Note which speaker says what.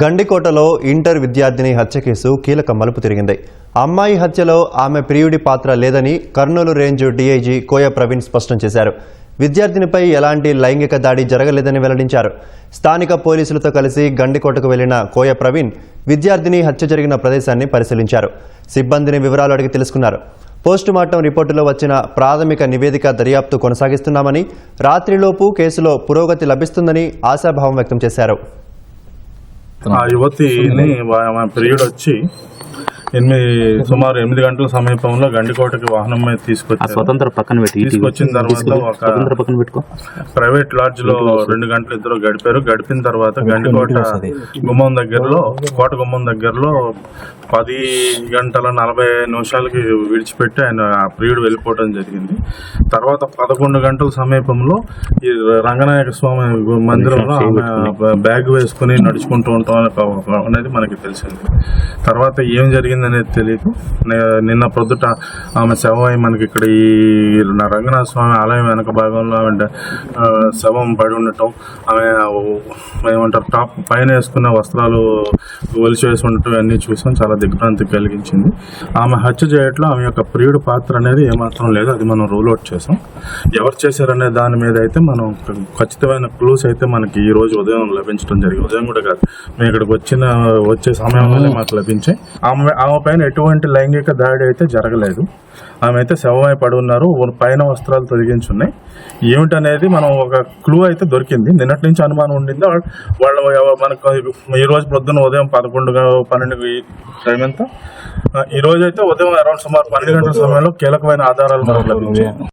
Speaker 1: గండికోటలో inter విద్యార్థిని హత్య case కీలక మలుపు తిరిగింది. అమ్మాయి హత్యలో ఆమె ప్రియుడి పాత్ర లేదని కర్నూలు రేంజ్ డీఐజీ కోయ ప్రవీణ్ స్పష్టం చేశారు. విద్యార్థినిపై ఎలాంటి లైంగిక దాడి జరగలేదని వెల్లడించారు. స్థానిక పోలీసులతో కలిసి గండికోటకు వెళ్ళిన కోయ ప్రవీణ్ విద్యార్థిని హత్య జరిగిన ప్రదేశాన్ని పరిశీలించారు. సిబ్బందిని వివరాలు అడిగి తెలుసుకున్నారు. పోస్టుమార్టం రిపోర్టులో వచ్చిన ప్రాథమిక నివేదిక దర్యాప్తు కొనసాగిస్తున్నామని రాత్రిలోపు కేసులో పురోగతి లభిస్తుందని ఆశాభావం వ్యక్తం చేశారు.
Speaker 2: ఆ యువతిని ప్రియుడు వచ్చి ఎనిమిది సుమారు ఎనిమిది గంటల సమీపంలో గండికోటకి వాహనం మీద
Speaker 3: ఆ
Speaker 2: తీసుకొచ్చారు
Speaker 3: స్వతంత్ర పక్కన పెట్టి.
Speaker 2: తీసుకొచ్చిన తర్వాత ఒక-
Speaker 3: పక్కన పెట్టుకో.
Speaker 2: ప్రైవేట్ లాడ్జ్లో రెండు గంటలు ఇద్దరు గడిపారు. గడిపిన తర్వాత గండికోట గుమ్మం దగ్గరలో కోట గుమ్మం దగ్గరలో పది గంటల నలభై నిమిషాలకి విడిచిపెట్టి ఆయన ప్రియుడు వెళ్ళిపోవడం జరిగింది. తర్వాత పదకొండు గంటల సమీపంలో ఈ రంగనాయక స్వామి మందిరంలో ఆమె బ్యాగ్ వేసుకుని నడుచుకుంటూ ఉంటాం అనే- అనేది మనకి తెలిసింది. తర్వాత ఏం జరిగింది అనేది తెలియదు నిన్న ప్రొద్దుట ఆమె శవం అయి మనకి ఇక్కడ ఈ నా రంగనాథ స్వామి ఆలయం వెనక భాగంలో ఆమె శవం పడి ఉండటం ఆమె ఏమంటారు టాప్ పైన వేసుకున్న వస్త్రాలు ఒలిచి వేసి ఉండటం అన్నీ చూసాం. చాలా దిగ్భ్రాంతి కలిగించింది. ఆమె హత్య చేయట్లో ఆమె యొక్క ప్రియుడు పాత్ర అనేది ఏమాత్రం లేదు. అది మనం రూల్ అవుట్ చేసాం. ఎవరు చేశారనే దాని మీద అయితే మనం ఖచ్చితమైన క్లూస్ అయితే మనకి ఈ రోజు ఉదయం లభించడం జరిగింది. ఉదయం కూడా కాదు. మేము ఇక్కడికి వచ్చిన వచ్చే సమయంలోనే మాకు లభించాయి. ఆమె ఆమె పైన ఎటువంటి లైంగిక దాడి అయితే జరగలేదు. ఆమె అయితే శవమై పడి ఉన్నారు. పైన వస్త్రాలు తొలగించున్నాయి. ఏమిటనేది మనం ఒక క్లూ అయితే దొరికింది. నిన్నటి నుంచి అనుమానం ఉండింది? వాళ్ళు మనకు ఈ రోజు పొద్దున్న ఉదయం పదకొండు పన్నెండు టైం ఎంత? ఈ రోజు అయితే ఉదయం అరౌండ్ సుమారు పన్నెండు గంటల సమయంలో కీలకమైన ఆధారాలు మనకు లభించాయి.